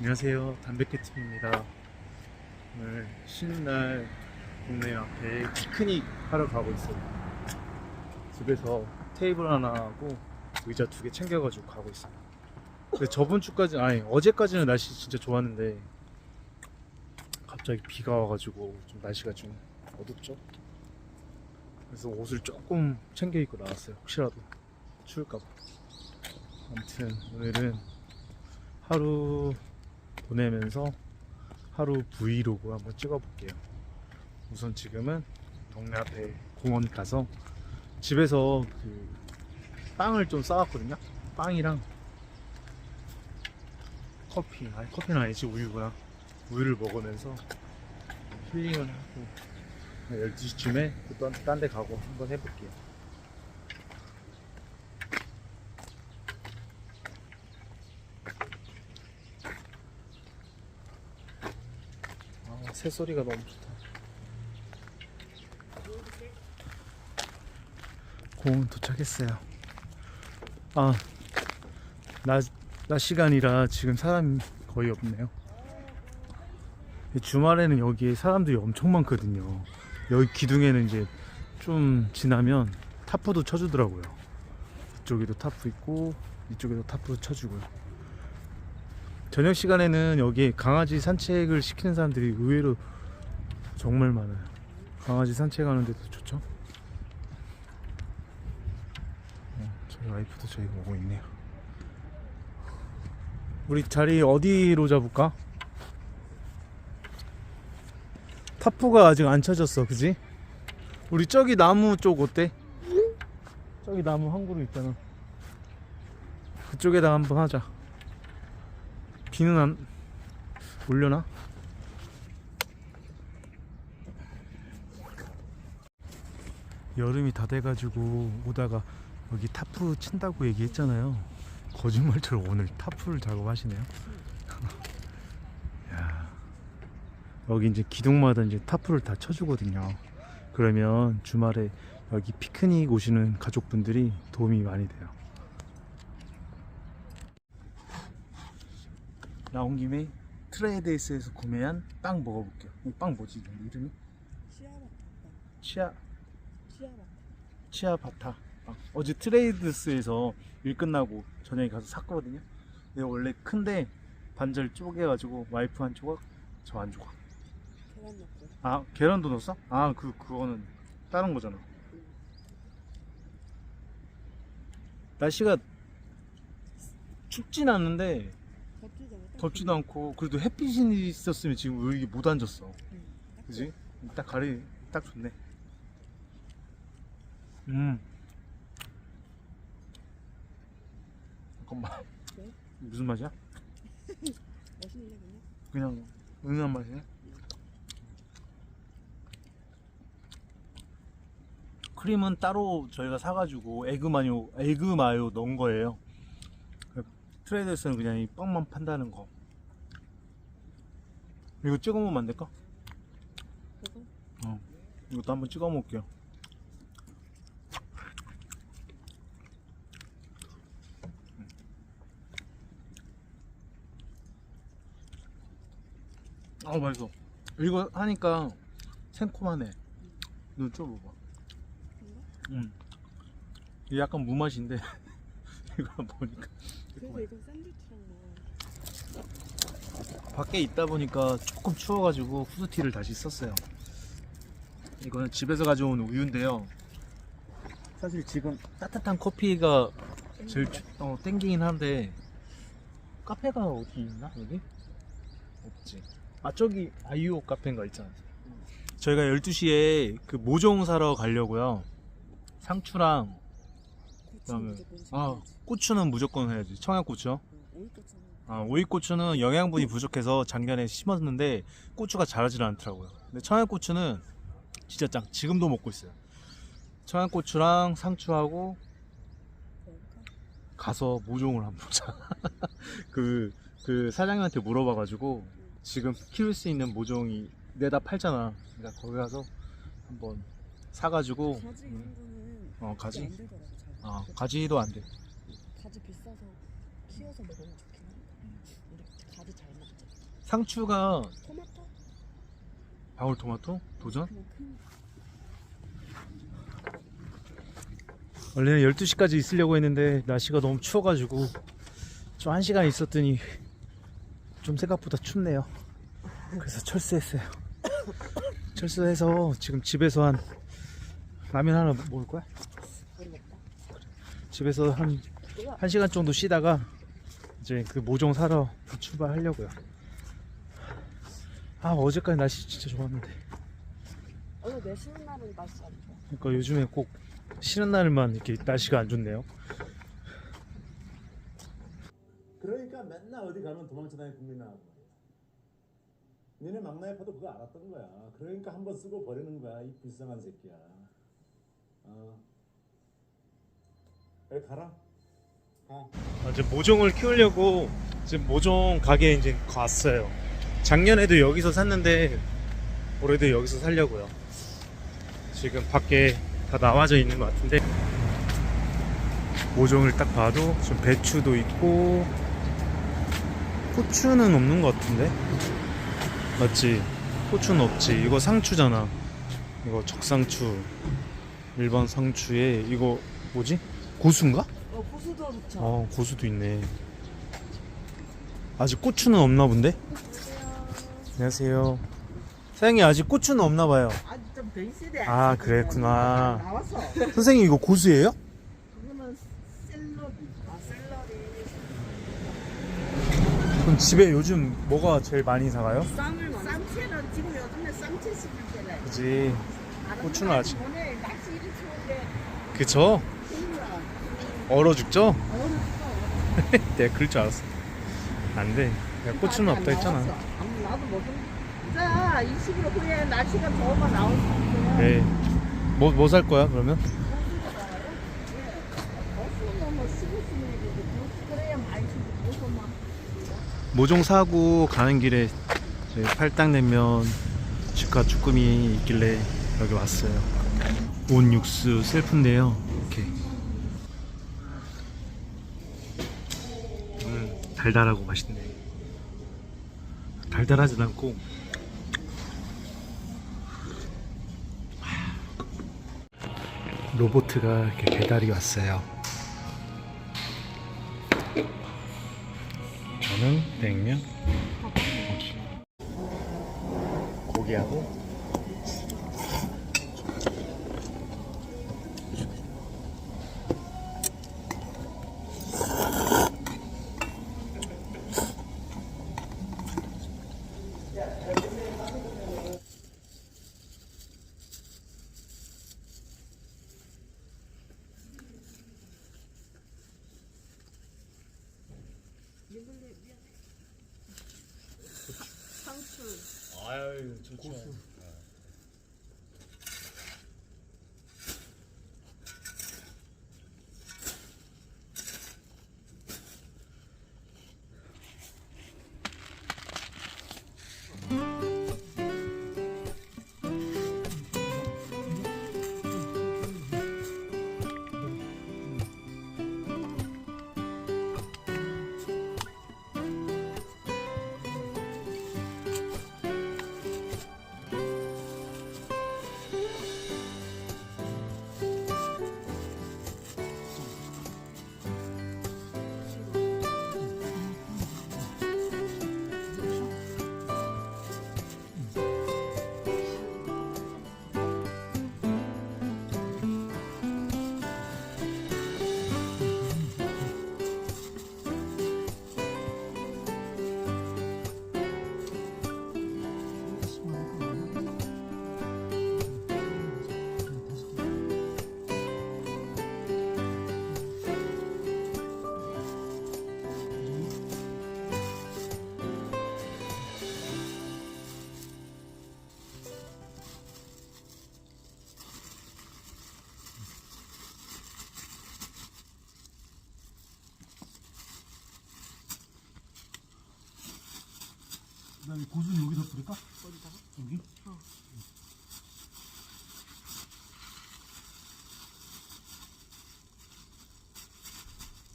안녕하세요. 담백해팀입니다. 오늘 쉬는 날 동네 앞에 피크닉 하러 가고 있어요. 집에서 테이블 하나 하고 의자 두 개 챙겨가지고 가고 있어요. 근데 저번 주까지 아니 어제까지는 날씨 진짜 좋았는데 갑자기 비가 와가지고 좀 날씨가 좀 어둡죠? 그래서 옷을 조금 챙겨 입고 나왔어요. 혹시라도 추울까봐. 아무튼 오늘은 하루 보내면서 하루 브이로그 한번 찍어볼게요. 우선 지금은 동네 앞에 공원 가서 집에서 그 빵을 좀 싸왔거든요. 빵이랑 커피, 아니 커피는 아니지 우유구나. 우유를 먹으면서 힐링을 하고 12시쯤에 딴데 가고 한번 해볼게요. 아, 새소리가 너무 좋다. 공원 도착했어요. 아, 낮, 낮 시간이라 지금 사람이 거의 없네요. 주말에는 여기에 사람들이 엄청 많거든요. 여기 기둥에는 이제 좀 지나면 타프도 쳐주더라고요. 이쪽에도 타프 있고, 이쪽에도 타프 쳐주고요. 저녁 시간에는 여기 강아지 산책을 시키는 사람들이 의외로 정말 많아요. 강아지 산책하는 데도 좋죠. 어, 저희 와이프도 저희 보고 있네요. 우리 자리 어디로 잡을까? 타프가 아직 안 쳐졌어, 그지? 우리 저기 나무 쪽 어때? 저기 나무 한 그루 있잖아. 그쪽에다 한번 하자. 비는 안 올려나? 여름이 다 돼가지고 오다가 여기 타프 친다고 얘기했잖아요. 거짓말처럼 오늘 타프를 작업하시네요. 야, 여기 이제 기둥마다 이제 타프를 다 쳐주거든요. 그러면 주말에 여기 피크닉 오시는 가족분들이 도움이 많이 돼요. 나온 김에 트레이데이스에서 구매한 빵 먹어볼게요. 이 빵 뭐지? 이름이? 치아바타 치아 치아바타 빵. 어제 트레이드스에서 일 끝나고 저녁에 가서 샀거든요. 근데 원래 큰데 반절 쪼개가지고 와이프 한 조각, 저 한 조각. 계란 넣고 아 계란도 넣었어? 아 그 그거는 다른 거잖아. 날씨가 춥진 않는데 덥지도 않고 그래도 햇빛이 있었으면 지금 여기 못 앉았어. 응. 그지? 딱 가리 딱 좋네. 음. 잠깐만. 네? 무슨 맛이야? 멋있네 그냥 그냥 은은한 맛이네. 크림은 따로 저희가 사가지고 에그 마요 에그 마요 넣은 거예요. 트레이더스는 그냥 이 빵만 판다는 거. 이거 찍어 먹으면 안 될까? 그거 이것도 한번 찍어 먹을게요. 아 맛있어. 이거 하니까 생콤하네. 눈 쪄봐봐. 음. 이게 약간 무맛인데 이거 보니까 그래서 이건 샌드위치랑 먹어 밖에 있다 보니까 조금 추워가지고 후드티를 다시 썼어요. 이거는 집에서 가져온 우유인데요. 사실 지금 따뜻한 커피가 제일 추- 어, 땡기긴 한데 카페가 어디 있나 여기? 없지. 아 저기 아이오 카페인가 있잖아. 저희가 12시에 그 모종 사러 가려고요. 상추랑 그다음에 아 고추는 무조건 해야지. 청양고추. 오이고추는 아, 오이고추는 영양분이 부족해서 작년에 심었는데 고추가 자라질 않더라고요. 근데 청양고추는 진짜 짱. 지금도 먹고 있어요. 청양고추랑 상추하고 먹을까? 가서 모종을 한번 보자. 그, 그 사장님한테 물어봐가지고 지금 키울 수 있는 모종이 내다 팔잖아. 그러니까 거기 가서 한번 사가지고 가지 음, 이런 거는 어, 가지? 안잘 아, 가지도 안 돼. 가지 비싸서 키워서 먹으면 좋긴 한데 우리 가지 잘 먹지 상추가 토마토? 방울토마토 도전? 그냥 큰 원래는 12시까지 있으려고 했는데 날씨가 너무 추워가지고 좀 1시간 있었더니 좀 생각보다 춥네요 그래서 철수했어요 철수해서 지금 집에서 한 라면 하나 먹을 거야? 모르겠다. 집에서 한 1시간 정도 쉬다가 이제 그 모종 사러 출발하려고요. 아 어제까지 날씨 진짜 좋았는데. 오늘 내 쉬는 날은 날씨 안 좋아. 그러니까 요즘에 꼭 쉬는 날만 이렇게 날씨가 안 좋네요. 그러니까 맨날 어디 가면 도망쳐다니는 국민나라고 니네 막내 파도 그거 알았던 거야. 그러니까 한 번 쓰고 버리는 거야 이 불쌍한 새끼야. 어. 그래 가라. 가 아, 이제 모종을 키우려고 지금 모종 가게에 이제 갔어요. 작년에도 여기서 샀는데 올해도 여기서 살려고요. 지금 밖에 다 나와져 있는 것 같은데 모종을 딱 봐도 지금 배추도 있고 고추는 없는 것 같은데 맞지? 고추는 없지. 이거 상추잖아. 이거 적상추 일반 상추에 이거 뭐지? 고수인가? 어, 고수도 좋죠. 어 고수도 있네 아직 고추는 없나 본데? 안녕하세요 사장님 아직 고추는 없나 봐요 아직 있어야 돼. 아, 그랬구나. 나왔어. 선생님 이거 고수예요? 그거는 샐러리. 아, 샐러리. 그럼 집에 요즘 뭐가 제일 많이 사가요? 쌈을 쌈채는 지금 요즘에 쌈채 씹을 때래. 그지 고추는 아직 오늘 날씨 이리 추운데 그쵸? 얼어 죽죠? 내가 그럴 줄 알았어 안 돼 내가 고추는 없다 했잖아 아무 나도 모르는. 자, 20일 후에 날씨가 좋으면 나올 수 있어요. 네. 뭐뭐 살 거야 그러면? 모종 사고 가는 길에 팔당냉면 직화 쭈꾸미 있길래 여기 왔어요. 온 육수 셀프인데요. 달달하고 맛있네. 달달하진 않고 로보트가 이렇게 배달이 왔어요. 저는 냉면 고기 고기하고 아유 좋죠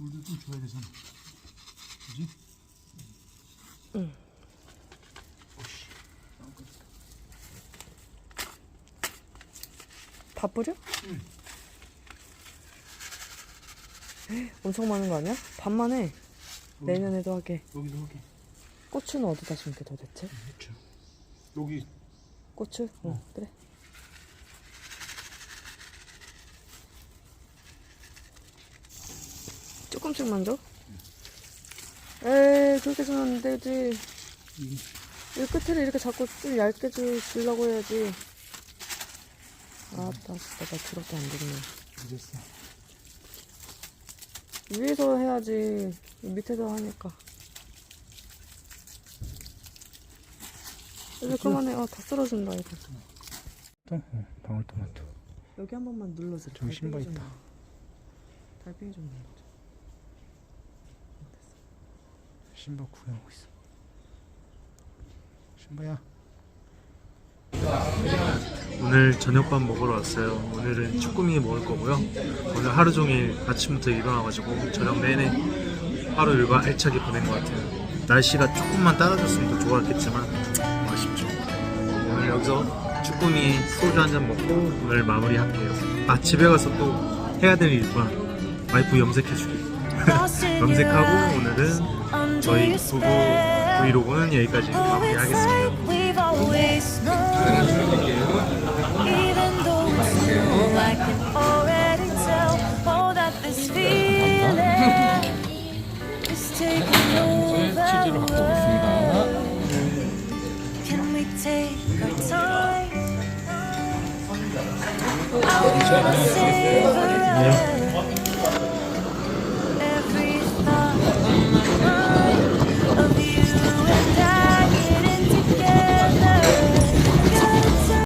물도 좀 줘야 되잖아. 그지? 응. 오씨. 다 뿌려? 응. 엄청 많은 거 아니야? 반만 해. 여기, 내년에도 하게. 여기도 하게. 고추는 어디다 심게 도대체? 고추. 그렇죠. 여기. 고추? 어, 어. 그래. 조금씩만 줘? 에이, 그렇게 주면 안 되지. 이 끝을 이렇게 자꾸 좀 얇게 주, 주려고 해야지. 아따, 진짜 나 그렇게 안 되네. 됐어. 위에서 해야지. 밑에서 하니까. 이제 그만해. 아, 다 쓰러진다, 이거. 또 어, 방울토마토. 여기 한 번만 눌러줘. 저기 신발 있다. 달팽이 좀 눌러줘. 신발 구경하고 있어. 신발야. 오늘 저녁밥 먹으러 왔어요. 오늘은 쭈꾸미 먹을 거고요. 오늘 하루 종일 아침부터 일어나가지고 저녁 내내 하루 일과 알차게 보낸 것 같아요. 날씨가 조금만 따라줬으면 더 좋았겠지만 아쉽죠. 오늘 여기서 쭈꾸미 소주 한 잔 먹고 오늘 마무리할게요. 아 집에 가서 또 해야 될 일과 와이프 염색해주기. 염색하고 오늘은 저희 부부 브이로그는 여기까지 마무리하겠습니다. It's